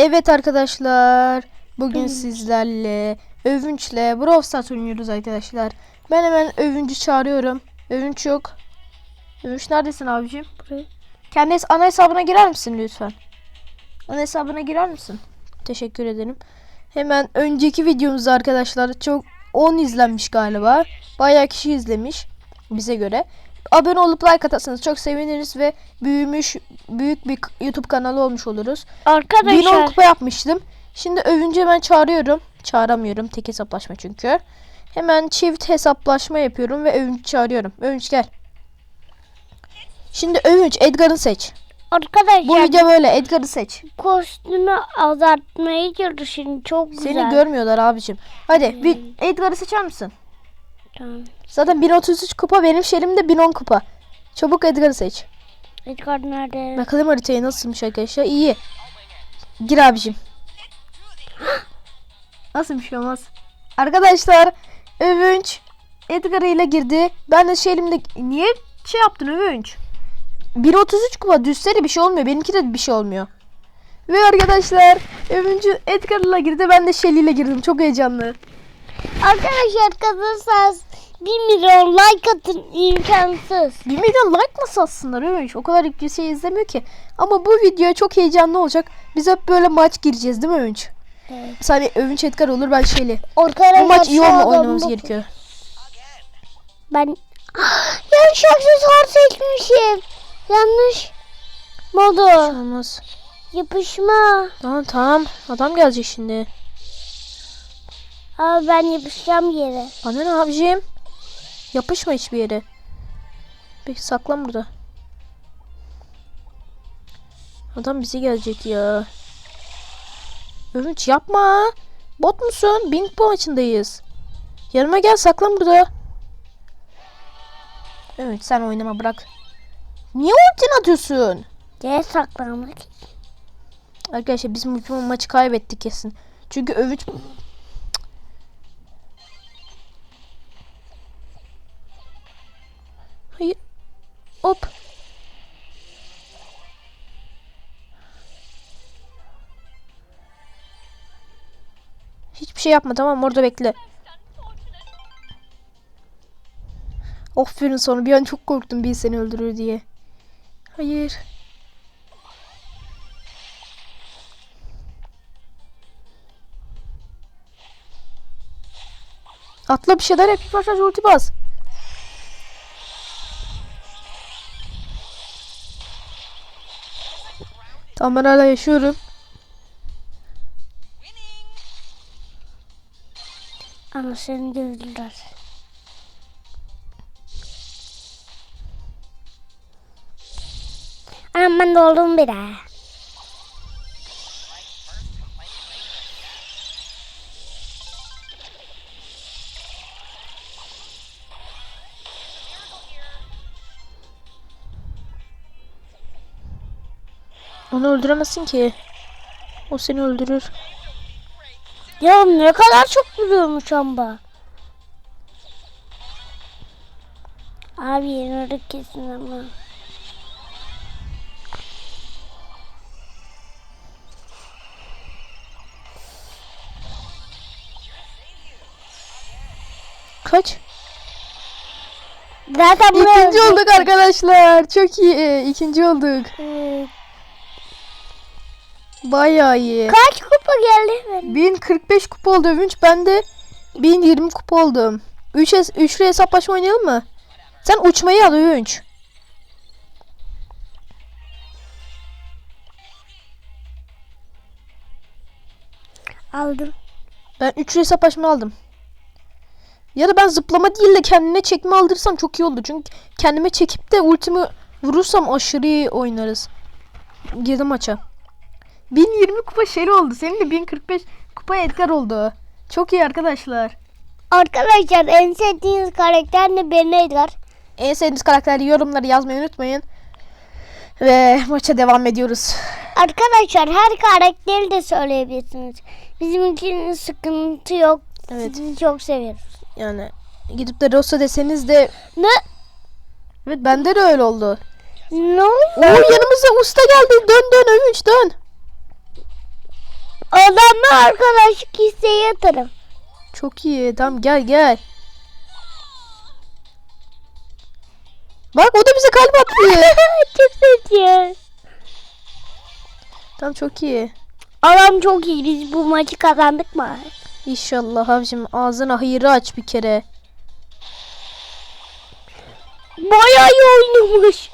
Evet arkadaşlar. Bugün sizlerle Övünç'le Brawl Stars oynuyoruz arkadaşlar. Ben hemen Övünç'ü çağırıyorum. Övünç yok. Övünç neredesin abicim? Kendi hes- ana hesabına girer misin lütfen? Ana hesabına girer misin? Teşekkür ederim. Hemen önceki videomuzda arkadaşlar çok 10 izlenmiş galiba. Bayağı kişi izlemiş bize göre. Abone olup like atarsanız çok seviniriz ve büyümüş büyük bir YouTube kanalı olmuş oluruz. 1010 Arkadaşlar kupa yapmıştım. Şimdi övünce hemen çağırıyorum. Çağıramıyorum. Tek hesaplaşma çünkü. Hemen çift hesaplaşma yapıyorum ve övünç çağırıyorum. Övünç gel. Şimdi övünç Edgar'ı seç. Bu arkadaşlar video böyle Edgar'ı seç. kostümü azaltmaya çalışın çok güzel. Seni görmüyorlar abicim. Hadi bir Edgar'ı seçer misin? Tamam. Zaten 1033 kupa benim şerimde 1010 kupa. Çabuk Edgar'ı seç. Edgar nerede? Bakalım haritayı nasılmış arkadaşlar. İyi. Gir abicim. Nasıl bir şey olmaz. Arkadaşlar Övünç Edgar ile girdi. Ben de şey elimde niye şey yaptın Övünç? 1.33 kupa düşsene bir şey olmuyor. Benimki de bir şey olmuyor. Ve arkadaşlar Övüncü Edgar ile girdi. Ben de Shelly ile girdim. Çok heyecanlı. Arkadaşlar kazanırsanız 1 milyon like atın imkansız. 1 milyon like nasıl aslında Övünç? O kadar bir şey izlemiyor ki. Ama bu video çok heyecanlı olacak. Biz hep böyle maç gireceğiz değil mi Övünç? Evet. Saniye Övünç Edgar olur ben Shelly. Arkadaşlar Bu maç iyi olma oynamamız bu- gerekiyor. Ben yanlış aksesuar seçmişim. Yanlış modu. Olmaz. Yapışma. Tamam tamam. Adam gelecek şimdi. Abi ben yapışacağım yere. Bana ne abicim? Yapışma hiçbir yere. Peki saklan burada. Adam bize gelecek ya. Övünç yapma. Bot musun? Bin puan maçındayız. Yanıma gel saklan burada. Evet sen oynama bırak. Niye ultin atıyorsun? Yere saklanmak. Arkadaşlar biz bu maçı kaybettik kesin. Çünkü övüç... şey yapma tamam orada bekle. Aferin sonra bir an çok korktum bir seni öldürür diye. Hayır. Atla bir şeyler yap. Başlar ulti bas. Tamam ben hala yaşıyorum. Ama seni dövdüler. Anam ben de oldum bir daha. Onu öldüremezsin ki. O seni öldürür. Ya ne kadar çok vuruyormuş amba. Abi yenildik kesin ama. Kaç? Zaten İkinci olduk arkadaşlar. Çok iyi. İkinci olduk. Ee, Bayağı iyi. Kaç geldi benim? 1045 kupa oldu övünç. Ben de 1020 kupa oldum. 3 es üçlü hesaplaşma oynayalım mı? Sen uçmayı al övünç. Aldım. Ben üçlü hesaplaşma aldım. Ya da ben zıplama değil de kendine çekme aldırsam çok iyi oldu. Çünkü kendime çekip de ultimi vurursam aşırı iyi oynarız. Girdim maça. 1020 kupa Shelly oldu. Senin de 1045 kupa Edgar oldu. Çok iyi arkadaşlar. Arkadaşlar en sevdiğiniz karakter ne benim Edgar? En sevdiğiniz karakterli yorumları yazmayı unutmayın. Ve maça devam ediyoruz. Arkadaşlar her karakteri de söyleyebilirsiniz. Bizim için sıkıntı yok. Evet. Sizi çok seviyoruz. Yani gidip de Rosa deseniz de Ne? evet bende de öyle oldu. Ne Oo oldu? yanımıza usta geldi. Dön dön övünç dön. Ben arkadaşlık isteği atarım. Çok iyi. Tamam gel gel. Bak o da bize kalp attı. çok seviyor. tamam çok iyi. Adam çok iyi. Biz bu maçı kazandık mı? İnşallah abicim ağzına hayırı aç bir kere. Bayağı iyi oynamış.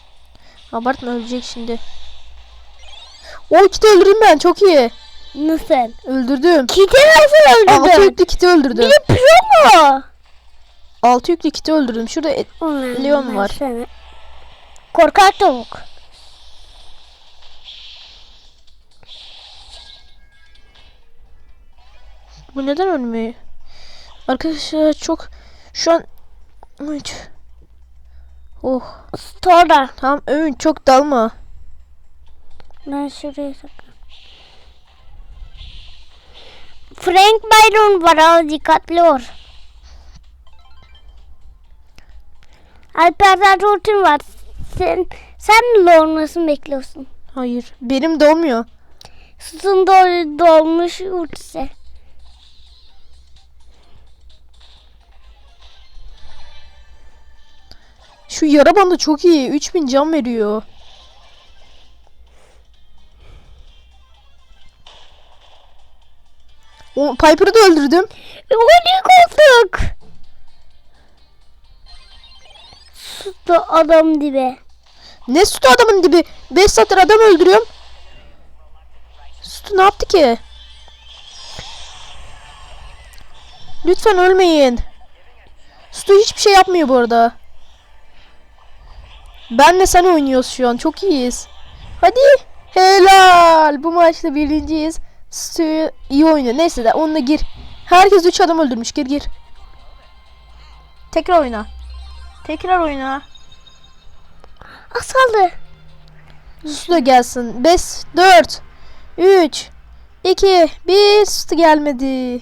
Abartma ölecek şimdi. O kiti öldürdüm ben çok iyi. Nasıl? Öldürdüm. Kiti nasıl Altı öldürdün? yüklü kiti öldürdüm. Bir de pro mu? Altı yüklü kiti öldürdüm. Şurada et- Leon var. sana- Korkak tavuk. bu neden ölmüyor? Arkadaşlar çok şu an Üç. Oh Sonra. tamam övün çok dalma. Ben şuraya sakın. Frank Byron var ha dikkatli ol. Alper Rotin var. Sen sen mi olmasını bekliyorsun? Hayır benim dolmuyor. Sütun dol, dolmuş ultisi. Şu yara bandı çok iyi. 3000 can veriyor. O Piper'ı da öldürdüm. E, Onu koltuk. Sütü adam dibe. Ne sütü adamın dibi? 5 satır adam öldürüyorum. Sütü ne yaptı ki? Lütfen ölmeyin. Sütü hiçbir şey yapmıyor bu arada. Ben de sen oynuyoruz şu an. Çok iyiyiz. Hadi. Helal. Bu maçta birinciyiz. Sütü iyi oynuyor. Neyse de onunla gir. Herkes 3 adam öldürmüş. Gir gir. Tekrar oyna. Tekrar oyna. Asaldı. Su da gelsin. 5, 4, 3, 2, 1. Su gelmedi.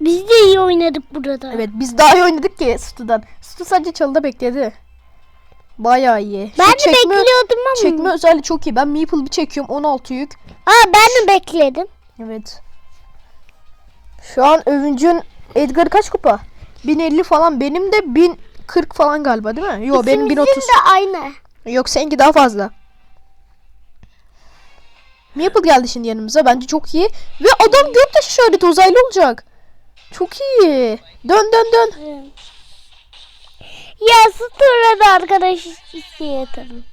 Biz de iyi oynadık burada. Evet biz daha iyi oynadık ki Stu'dan. Stu sadece çalıda bekledi. Bayağı iyi. Şu Ben de çekme, bekliyordum ama. Çekme özelliği çok iyi. Ben Meeple bir çekiyorum 16 yük. Aa ben de bekledim. Evet. Şu an övüncün Edgar kaç kupa? 1050 falan. Benim de 1040 falan galiba değil mi? Yok benim İkimizin 1030. de aynı. Yok seninki daha fazla. Maple geldi şimdi yanımıza. Bence çok iyi. Ve adam göktaşı şöyle uzaylı olacak. Çok iyi. Dön dön dön. Ya Stura'da arkadaş isteği atarım.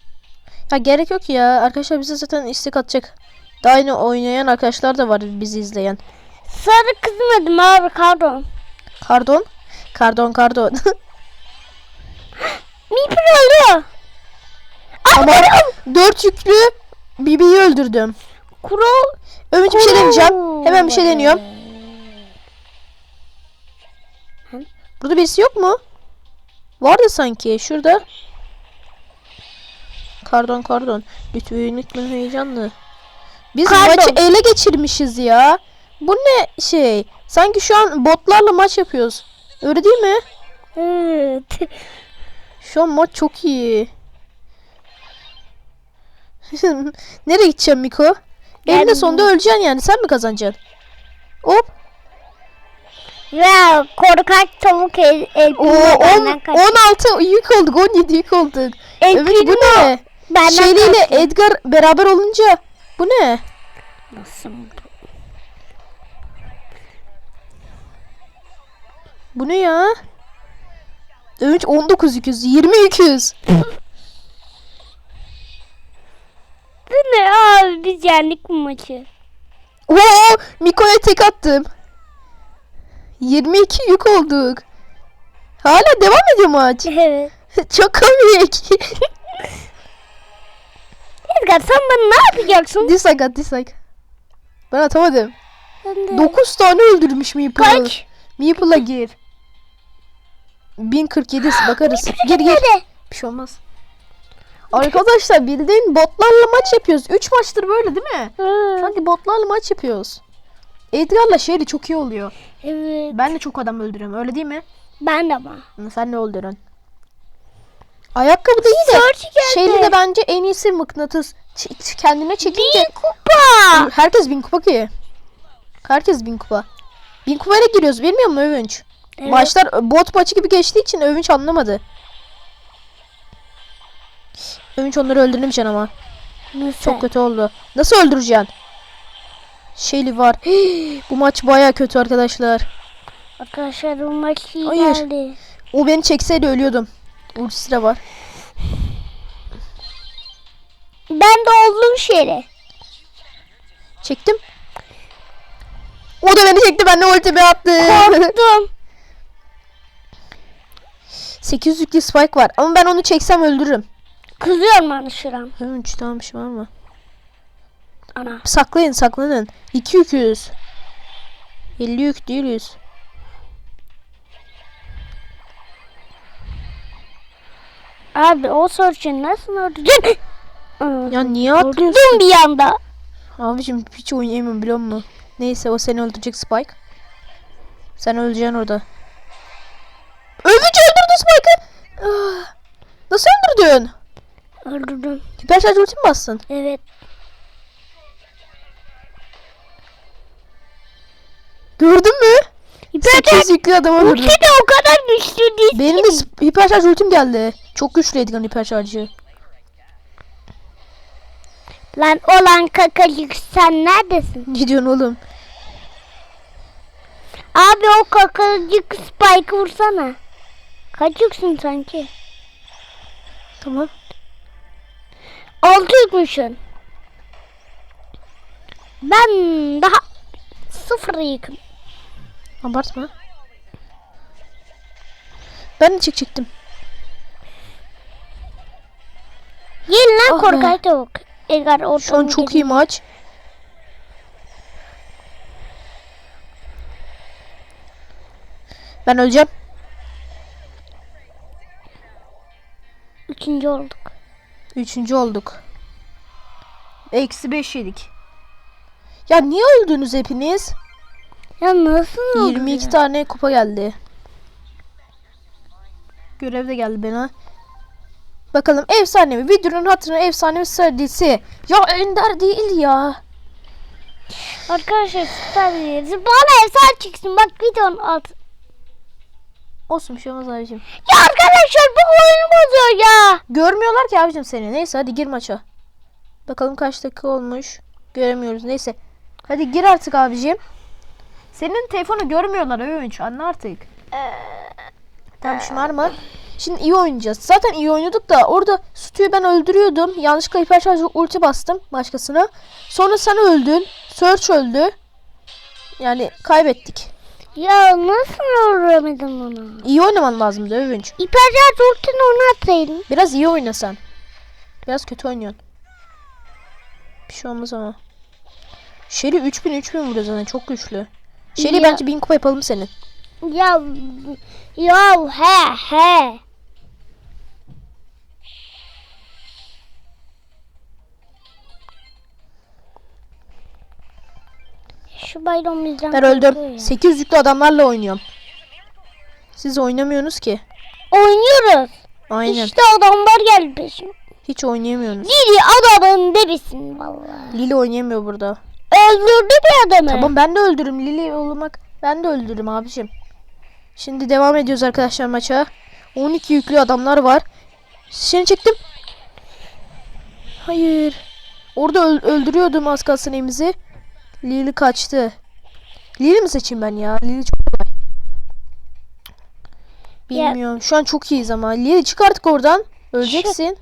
Ya gerek yok ya. Arkadaşlar bize zaten istek atacak. Daha yeni oynayan arkadaşlar da var bizi izleyen. Sarı kızmadım abi pardon. Kardon. Kardon kardon. Meeple oluyor. Ama 4 yüklü Bibi'yi öldürdüm. Kurol. Ömür bir şey deneyeceğim. Hemen bir şey deniyorum. Burada birisi yok mu? Vardı sanki şurada. Kardon kardon. Lütfen lütfen heyecanlı. Biz Kardon. maçı ele geçirmişiz ya. Bu ne şey? Sanki şu an botlarla maç yapıyoruz. Öyle değil mi? Evet. Şu an maç çok iyi. Nereye gideceğim Miko? Eninde Ben- sonunda öleceksin yani. Sen mi kazanacaksın? Hop. Ya korkak tavuk el, el Oo, on- benden kaç. 16 yük olduk. 17 yük olduk. El Evet bu primo ne? benden Şeyliyle kaçtı. Edgar beraber olunca bu ne? Nasıl bu? Bu ne ya? Evet 19 yüküz, 20 yüküz. Bu ne abi biz yendik bu maçı. Oo, Miko'ya tek attım. 22 yük olduk. Hala devam ediyor maç. Evet. Çok komik. Edgar sen bana ne yapacaksın? dislike at dislike. Ben atamadım. Ben de- 9 tane öldürmüş Meeple'ı. Kaç? Meeple'a gir. 1047 bakarız. Gir gir. Bir şey olmaz. Arkadaşlar bildiğin botlarla maç yapıyoruz. 3 maçtır böyle değil mi? Sanki botlarla maç yapıyoruz. Edgar'la Sherry çok iyi oluyor. Evet. Ben de çok adam öldürüyorum öyle değil mi? Ben de ama. Sen ne öldürün? Ayakkabı da iyi de. Search geldi. Sherry de bence en iyisi mıknatıs. Ç- ç- kendine çekince. Bir kupa. Herkes bin kupa ki. Herkes bin kupa. Bin kupayla giriyoruz bilmiyor musun Övünç? Evet. Maçlar bot maçı gibi geçtiği için Övünç anlamadı. Övünç onları öldürmeyeceksin ama. Nasıl? Çok kötü oldu. Nasıl öldüreceksin? Şeyli var. Bu maç baya kötü arkadaşlar. Arkadaşlar bu maç iyi Hayır. geldi. O beni çekseydi ölüyordum. Ultisi de var. Ben de oldum şere. Çektim. O da beni çekti. Ben de ultimi attım. Korktum. 800'lük spike var. Ama ben onu çeksem öldürürüm. Kızıyorum ben şuram. Övünç tamam bir şey var mı? Ana. Saklayın saklanın. 2 yüküz. 50 yük değiliz. Abi o sorçun nasıl? Aa, Ya niye atlıyorsun? Bir anda. Abicim hiç oynayamıyorum biliyor musun? Neyse o seni öldürecek Spike. Sen öleceksin orada. Övünç öldürdü Spike'ı. Ah, Nasıl öldürdün? Öldürdüm. Hiper şarj ulti mi bastın? Evet. Gördün mü? Hiper 8 yüklü adam Ulti öldürdü. de o kadar güçlü değil. Benim de hiper şarj ultim geldi. Çok güçlü Edgar'ın hiper şarjı. Lan olan kakacık sen neredesin? Ne diyorsun oğlum? Abi o kakacık spike vursana. Kaç yüksün sanki? Tamam. Altı yükmüşsün. Ben daha sıfır yüküm. Abartma. Ben de çekecektim. Gelin lan be. korkak tavuk. Eğer ortamı Şu an çok iyi maç. Ben öleceğim. Üçüncü olduk. Üçüncü olduk. Eksi beş yedik. Ya niye öldünüz hepiniz? Ya nasıl oldu 22 ya? tane kupa geldi. Görev de geldi bana. Bakalım efsanevi videonun hatırına efsanevi serisi. Ya Ender değil ya. Arkadaşlar süper bir Bana efsane çıksın bak videonun alt. Olsun bir şey olmaz abicim. Ya arkadaşlar bu oyunu bozuyor ya. Görmüyorlar ki abicim seni. Neyse hadi gir maça. Bakalım kaç dakika olmuş. Göremiyoruz. Neyse. Hadi gir artık abicim. Senin telefonu görmüyorlar övünç. Anla artık. Tamam şımarma. Şimdi iyi oynayacağız. Zaten iyi oynadık da orada Stu'yu ben öldürüyordum. Yanlışlıkla hiper şarj ulti bastım başkasına. Sonra sen öldün. Search öldü. Yani kaybettik. Ya nasıl öğrenemedim onu? İyi oynaman lazımdı övünç. İpercer ultini onu atsaydın. Biraz iyi oynasan. Biraz kötü oynuyorsun. Bir şey olmaz ama. Shelly 3000 3000 vuruyor zaten çok güçlü. Shelly Ya- bence 1000 kupa yapalım senin. Ya ya he he. Şu bayram bizden Ben öldüm. ya. 800 yüklü adamlarla oynuyorum. Siz oynamıyorsunuz ki. Oynuyoruz. Aynen. İşte adamlar geldi peşim. Hiç oynayamıyorsunuz. Biri adamın derisin vallahi. Lili oynayamıyor burada. Öldürdü bir adamı. Tamam ben de öldürürüm. Lili olmak ben de öldürürüm abicim. Şimdi devam ediyoruz arkadaşlar maça. 12 yüklü adamlar var. Seni çektim. Hayır. Orada öl- öldürüyordum az kalsın evimizi. Lili kaçtı. Lili mi seçeyim ben ya? Lili çok kolay. Ya- Bilmiyorum. Şu an çok iyiyiz ama. Lili çık artık oradan. Öleceksin.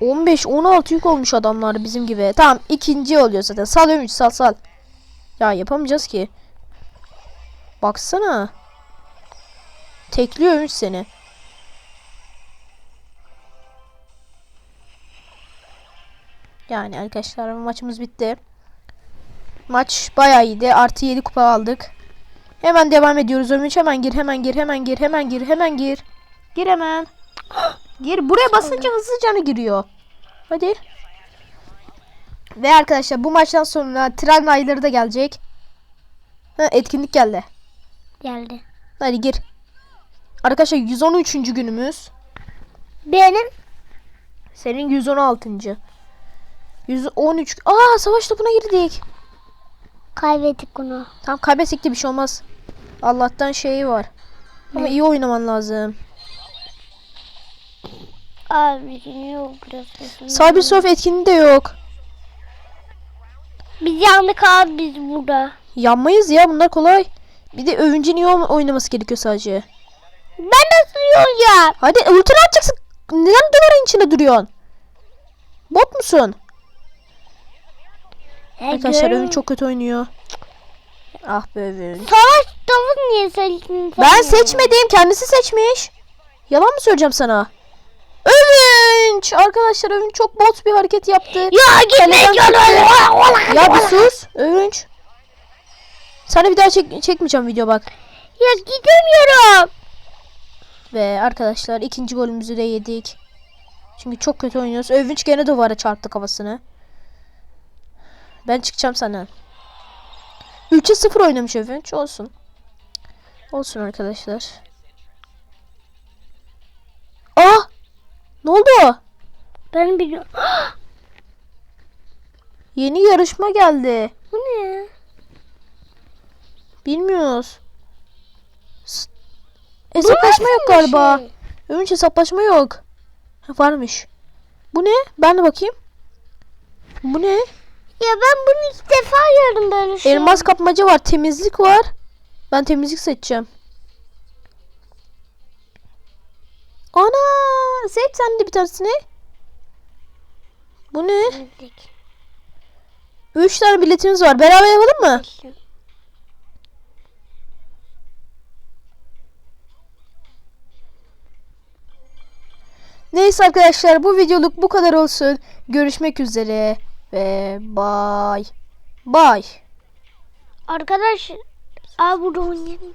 15-16 yük olmuş adamlar bizim gibi. Tamam ikinci oluyor zaten. Sal Ümit sal sal. Ya yapamayacağız ki. Baksana. Tekliyor Ümit seni. Yani arkadaşlar maçımız bitti. Maç bayağı iyiydi. Artı 7 kupa aldık. Hemen devam ediyoruz. Ümit hemen gir hemen gir hemen gir hemen gir hemen gir. Gir hemen. Gir. Buraya basınca hızlıca giriyor. Hadi. Ve arkadaşlar bu maçtan sonra tren ayları da gelecek. Ha, etkinlik geldi. Geldi. Hadi gir. Arkadaşlar 113. günümüz. Benim Senin 116. 113. Aa savaş topuna girdik. Kaybettik bunu. Tam kaybetsek de bir şey olmaz. Allah'tan şeyi var. Ama iyi oynaman lazım. Abi yok biraz. Etkinliği de yok. Biz yandık abi biz burada. Yanmayız ya bunlar kolay. Bir de övüncün iyi oyn- oynaması gerekiyor sadece. Ben nasıl yolacağım? Hadi ultini atacaksın. Neden duvarın içinde duruyorsun? Bot musun? Arkadaşlar övün çok kötü oynuyor. Ah be övün. Savaş topu niye seçtin? Ben ya? seçmedim. Kendisi seçmiş. Yalan mı söyleyeceğim sana? Övünç! Arkadaşlar Övünç çok bot bir hareket yaptı. Ya gitme Kaleden canım. Ya bir sus. Övünç. Sana bir daha çek çekmeyeceğim video bak. Ya gidemiyorum. Ve arkadaşlar ikinci golümüzü de yedik. Çünkü çok kötü oynuyoruz. Övünç gene duvara çarptı kafasını. Ben çıkacağım sana. 3'e 0 oynamış Övünç. Olsun. Olsun arkadaşlar. Ne oldu? Ben biliyorum. Yeni yarışma geldi. Bu ne? Bilmiyoruz. Hesaplaşma yok galiba. Şey. Övünç hesaplaşma yok. Ha, varmış. Bu ne? Ben de bakayım. Bu ne? Ya ben bunu ilk defa gördüm böyle şey. Elmas kapmaca var. Temizlik var. Ben temizlik seçeceğim. Seç sen de bir tanesini. Bu ne? Üç tane biletimiz var. Beraber yapalım mı? Neyse arkadaşlar bu videoluk bu kadar olsun. Görüşmek üzere ve bye. Bye. Arkadaş, Aa burada oynayalım.